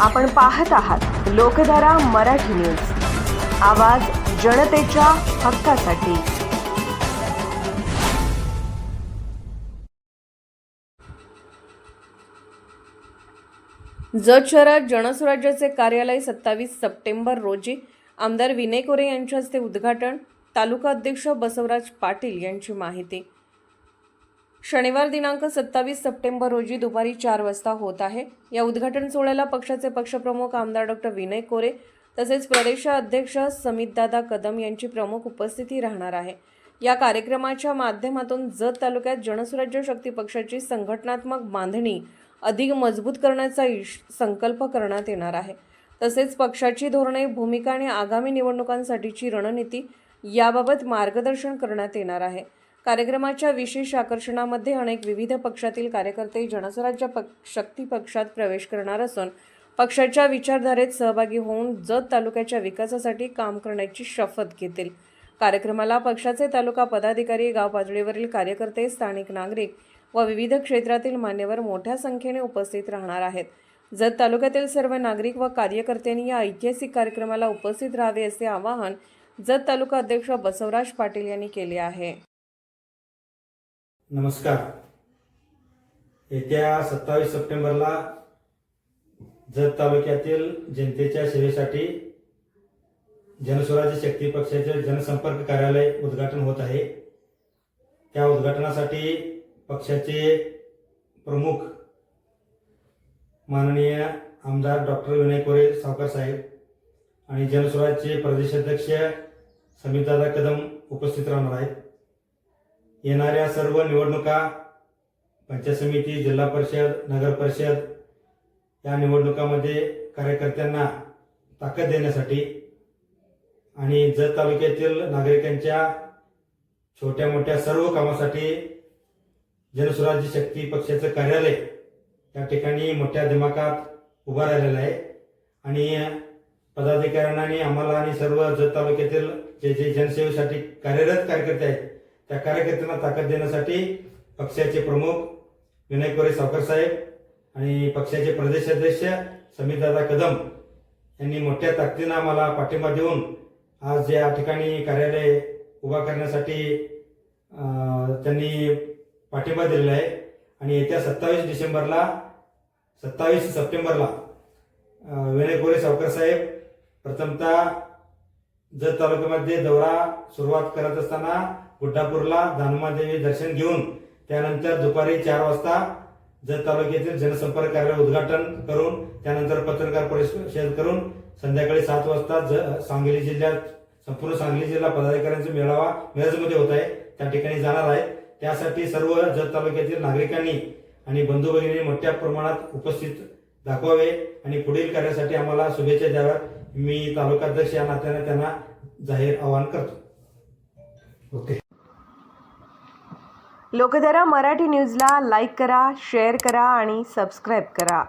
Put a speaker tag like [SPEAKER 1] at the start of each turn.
[SPEAKER 1] आपण पाहत आहात लोकधारा मराठी न्यूज. आवाज जनतेच्या हक्कासाठी. जत शहरात जनस्वराज्याचे कार्यालय सत्तावीस सप्टेंबर रोजी. आमदार विनय कोरे यांच्या हस्ते उद्घाटन. तालुका अध्यक्ष बसवराज पाटील यांची माहिती. शनिवार दिनांक सत्तावीस सप्टेंबर रोजी दुपारी चार वाजता होत आहे. या उद्घाटन सोहळ्याला पक्षाचे पक्षप्रमुख आमदार डॉक्टर विनय कोरे तसेच प्रदेशाध्यक्ष समितदादा कदम यांची प्रमुख उपस्थिती राहणार आहे. या कार्यक्रमाच्या माध्यमातून जत तालुक्यात जनसुराज्य शक्ती पक्षाची संघटनात्मक बांधणी अधिक मजबूत करण्याचा इश संकल्प करण्यात येणार आहे. तसेच पक्षाची धोरणे भूमिका आणि आगामी निवडणुकांसाठीची रणनीती याबाबत मार्गदर्शन करण्यात येणार आहे. कार्यक्रमाच्या विशेष आकर्षणामध्ये अनेक विविध पक्षातील कार्यकर्ते जनस्वराज्य पक्ष शक्ती पक्षात प्रवेश करणार असून पक्षाच्या विचारधारेत सहभागी होऊन जत तालुक्याच्या विकासासाठी काम करण्याची शपथ घेतील. कार्यक्रमाला पक्षाचे तालुका पदाधिकारी गाव पातळीवरील कार्यकर्ते स्थानिक नागरिक व विविध क्षेत्रातील मान्यवर मोठ्या संख्येने उपस्थित राहणार आहेत. जत तालुक्यातील सर्व नागरिक व कार्यकर्त्यांनी या ऐतिहासिक कार्यक्रमाला उपस्थित राहावे असे आवाहन जत तालुका अध्यक्ष बसवराज पाटील यांनी केले आहे.
[SPEAKER 2] नमस्कार. येत्या सत्तावीस सप्टेंबरला जत तालुक्यातील जनतेच्या सेवेसाठी जनस्वराज्य शक्ती पक्षाचे जनसंपर्क कार्यालय उद्घाटन होत आहे. त्या उद्घाटनासाठी पक्षाचे प्रमुख माननीय आमदार डॉक्टर विनय कोरे सावकर साहेब आणि जनस्वराज्यचे प्रदेशाध्यक्ष समितदादा कदम उपस्थित राहणार आहेत. येणाऱ्या सर्व निवडणुका पंचायत समिती जिल्हा परिषद नगर परिषद या निवडणुकामध्ये कार्यकर्त्यांना ताकद देण्यासाठी आणि जत तालुक्यातील नागरिकांच्या छोट्या मोठ्या सर्व कामासाठी जनस्वराज्य शक्ती पक्षाचं कार्यालय या ठिकाणी मोठ्या दिमाखात उभा राहिलेलं आहे. आणि पदाधिकाऱ्यांना आणि आम्हाला आणि सर्व जत तालुक्यातील जे जे जनसेवेसाठी कार्यरत कार्यकर्ते आहेत त्या कार्यकर्त्यांना ताकद देण्यासाठी पक्षाचे प्रमुख विनय कोरे सावकर साहेब आणि पक्षाचे प्रदेशाध्यक्ष समितदादा कदम यांनी मोठ्या ताकदीनं आम्हाला पाठिंबा देऊन आज या ठिकाणी कार्यालय उभा करण्यासाठी त्यांनी पाठिंबा दिलेला आहे. आणि येत्या सत्तावीस डिसेंबरला सत्तावीस सप्टेंबरला विनय कोरे सावकर साहेब प्रथमतः जत तालुक्यामध्ये दौरा सुरुवात करत असताना गुड्डापूरला दानमादेवी दर्शन घेऊन त्यानंतर दुपारी चार वाजता जत तालुक्यातील जनसंपर्क कार्यालय उद्घाटन करून त्यानंतर पत्रकार परिषद करून संध्याकाळी सात वाजता ज सांगली जिल्ह्यात संपूर्ण सांगली जिल्हा पदाधिकाऱ्यांचा मेळावा मिरजमध्ये होत आहे. त्या ठिकाणी जाणार आहे त्यासाठी सर्व जत तालुक्यातील नागरिकांनी आणि बंधू भगिनी मोठ्या प्रमाणात उपस्थित दाखवावे आणि पुढील कार्यासाठी आम्हाला शुभेच्छा द्याव्यात. मी तालुकाध्यक्ष या नात्याने त्यांना जाहीर आवाहन करतो. ओके.
[SPEAKER 1] लोकधारा मराठी न्यूजला लाईक करा शेअर करा आणि सबस्क्राईब करा.